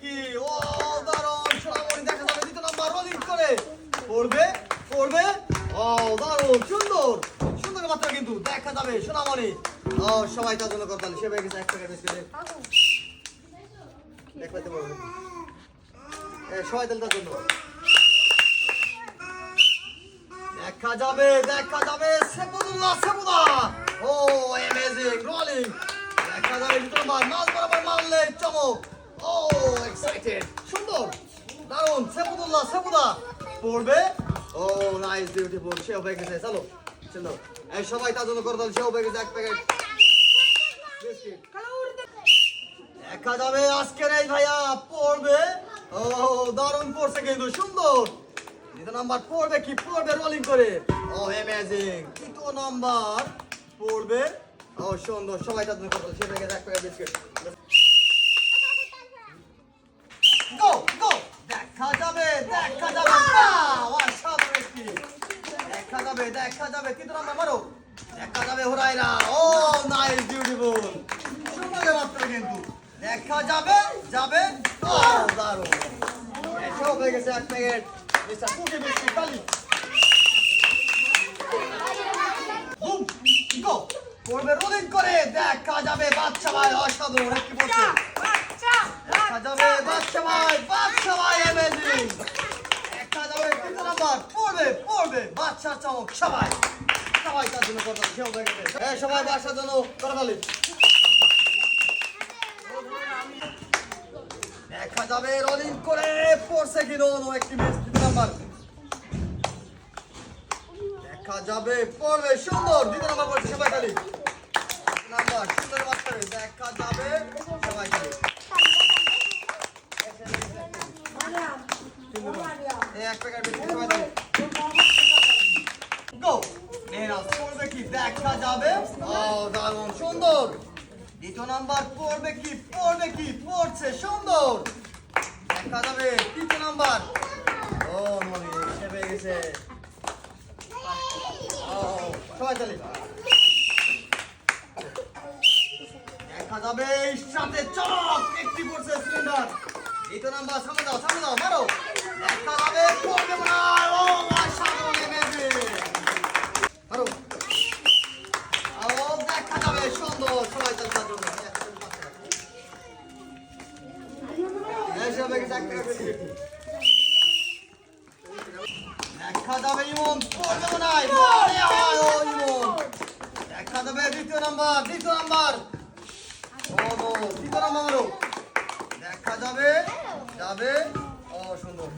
কি? ও দারুণ সোনামণি দেখা যাবে দ্বিতীয় নাম্বার, রোলিং করে। পড়বে পড়বে। ও দারুণ সুন্দর। সুন্দর মাত্রা কিন্তু, দেখা যাবে সোনামণি। ও, সবাই তার জন্য করতাম সে হয়ে গেছে এক টাকা বেশ জন্য। দেখা যাবে দেখা যাবে মাছ চমক। ও এক্সাইটেড সুন্দর। দারুণ। সেপুদুল্লাহ সেপুদা পড়বে? ও নাইস বিউটিফুল সে হয়ে গেছে। চলো চলো। এই সবাই তার জন্য করে দাও সে হয়ে গেছে এক প্যাকেট দেখা যাবে আজকের এই ভাইয়া, পড়বে। ও, দারুণ পড়ছে কিন্তু, সুন্দর। দ্বিতীয় নাম্বার পড়বে কি? পড়বে রোলিং করে। ও অ্যামেজিং তৃতীয় নাম্বার পড়বে। ও, সুন্দর। সবাই তার জন্য কথা সেটা এক প্যাকেট যাবে দেখা যাবে। তৃতীয় নাম্বার মারো দেখা যাবে হোরাইরা ও নাইস বিউটিফুল সুন্দর মাত্র কিন্তু। দেখা যাবে যাবে। ও দারুণ। এসব হয়ে গেছে এক প্যাকেট। মিস্টার কুকি বিস্কিট কালি। Boom go. করবে রোলিং করে। দেখা যাবে বাচ্চা ভাই অসাধারণ একটি বলছে দেখা যাবে বাচ্চা ভাই বাচ্চা ভাই অ্যামেজিং দেখা যাবে তৃতীয় নাম্বার পড়বে পড়বে চমক সবাই। সবাই তার জন্য কথা কেউ হয়ে হ্যাঁ সবাই বাচ্চার জন্য করে ফেলি। দেখা যাবে রোলিং করে পড়ছে কি রোল একটি তৃতীয় নাম্বার। দেখা যাবে পড়বে সুন্দর দ্বিতীয় নাম্বার পড়ছে সবাই খালি। নাম্বার সুন্দর বাচ্চা দেখা যাবে সবাই খালি। এক প্যাকেট সবাই দেখা যাবে? দারুণ। সুন্দর। দ্বিতীয় নাম্বার পড়বে কি? পড়বে কি? পড়ছে, সুন্দর। দেখা যাবে। তৃতীয় নাম্বার। ও, মনে, সে গেছে। সবাই চলে দেখা যাবে সাথে চক একটি পড়ছে সিলিন্ডার। দ্বিতীয় নাম্বার সামনে দাও সামনে দাও মারো দেখা যাবে পড়বে না ও অসাধারণ এমেজিং মারো ও দেখা যাবে সুন্দর সবাই চলে তার জন্য এই যাবে ইমন পড়বে ও ইমন। দেখা যাবে দ্বিতীয় নাম্বার দ্বিতীয় নাম্বার। নো দ্বিতীয় নাম্বার দেখা যাবে যাবে। ও সুন্দর।